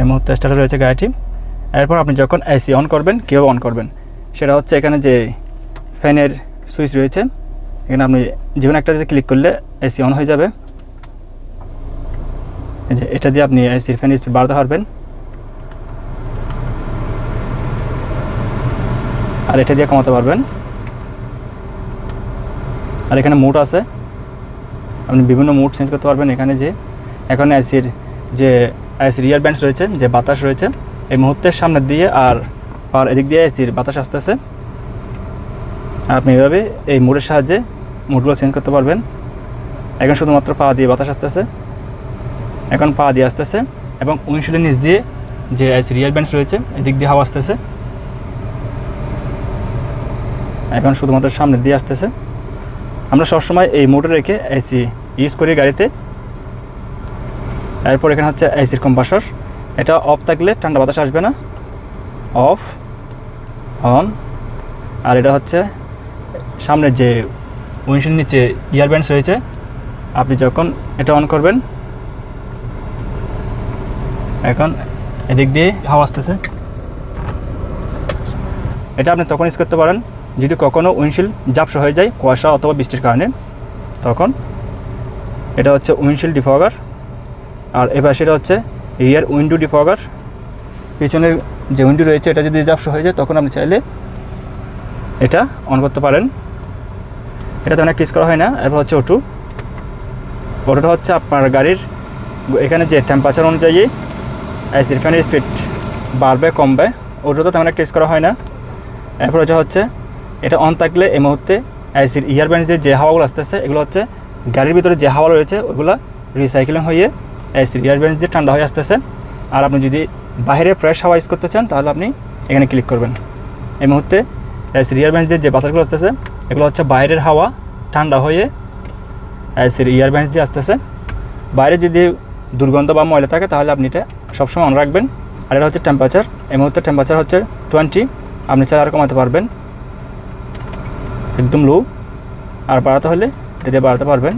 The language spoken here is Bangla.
এই মুহূর্তে স্টার্টে রয়েছে গাড়িটি। এরপর আপনি যখন এসি অন করবেন, কীভাবে অন করবেন? সেটা হচ্ছে এখানে যে ফ্যানের সুইচ রয়েছে, এখানে আপনি যে কোনো একটাতে ক্লিক করলে এসি অন হয়ে যাবে। এই যে এটা দিয়ে আপনি এসির ফ্যান স্পিড বাড়াতে পারবেন। আর এটা দিয়ে কমাতে পারবেন। আর এখানে মুড আছে। আপনি বিভিন্ন মুড চেঞ্জ করতে পারবেন এখানে যে, এখন এসির যে এসির ইয়ার ব্যান্ডস রয়েছে, যে বাতাস রয়েছে, এই মুহূর্তের সামনে দিয়ে আর আর এদিক দিয়ে এসির বাতাস আসতেছে। আপনি এভাবে এই মোড়ের সাহায্যে মুডগুলো চেঞ্জ করতে পারবেন। এখন শুধুমাত্র পা দিয়ে বাতাস আসতেছে। এখন পা দিয়ে আসতেছে এবং উইন্ডশিল্ডের নিচ দিয়ে যে এসি রিয়ার ব্যান্ডস রয়েছে, এদিক দিয়ে হাওয়া আসতেছে। এখন শুধুমাত্র সামনে দিয়ে আসতেছে। আমরা সবসময় এই মোটর রেখে এসি ইউজ করি গাড়িতে। এরপর এখানে হচ্ছে এসির কম্পাসার। এটা অফ থাকলে ঠান্ডা বাতাস আসবে না। অফ অন আর এটা হচ্ছে সামনের যে উইন্ডশিল্ড নিচে ইয়ারব্যান্ডস রয়েছে, আপনি যখন এটা অন করবেন, এখন এদিক দিয়ে হাওয়া আসতেছে। এটা আপনি তখন ইউজ করতে পারেন। যদি কখনও উইন্ডশিল্ড জাপসা হয়ে যায়, কুয়াশা অথবা বৃষ্টির কারণে, তখন এটা হচ্ছে উইন্ডশিল্ড ডিফগার আর এবার সেটা হচ্ছে রিয়ার উইন্ডো ডিফগার পিছনের যে উইন্ডো রয়েছে, এটা যদি জাপসা হয়ে যায়, তখন আপনি চাইলে এটা অন করতে পারেন। এটাতে অনেক টিস করা হয় না। এরপর হচ্ছে ওটু ওটুটা হচ্ছে আপনার গাড়ির, এখানে যে টেম্পারেচার অনুযায়ী এসির ফ্যানের স্পিড বাড়বে, কমবে। ওটা তো তেমন একটা টেস্ট করা হয় না। এরপর যা হচ্ছে, এটা অন থাকলে এই মুহূর্তে এসির ইয়ারব্যান্ডসের যে হাওয়াগুলো আসতেছে, এগুলো হচ্ছে গাড়ির ভিতরে যে হাওয়া রয়েছে, ওগুলো রিসাইকেলিং হয়ে এসির ইয়ারব্যান্ডস দিয়ে ঠান্ডা হয়ে আসতেছে। আর আপনি যদি বাইরে ফ্রেশ হাওয়া ইউজ করতে চান, তাহলে আপনি এখানে ক্লিক করবেন। এই মুহূর্তে এসির ইয়ারব্যান্ডসের যে বাতাসগুলো আসতেছে, এগুলো হচ্ছে বাইরের হাওয়া, ঠান্ডা হয়ে এসির ইয়ারব্যান্ডস দিয়ে আসতেছে। বাইরে যদি দুর্গন্ধ বা ময়লা থাকে, তাহলে আপনি এটা সবসময় অন রাখবেন। আর এটা হচ্ছে টেম্পারেচার এই মুহূর্তে টেম্পারেচার হচ্ছে টোয়েন্টি আপনি চাইলে আর কমাতে পারবেন। একদম লো আর বাড়াতে হলে এটা দিয়ে বাড়াতে পারবেন।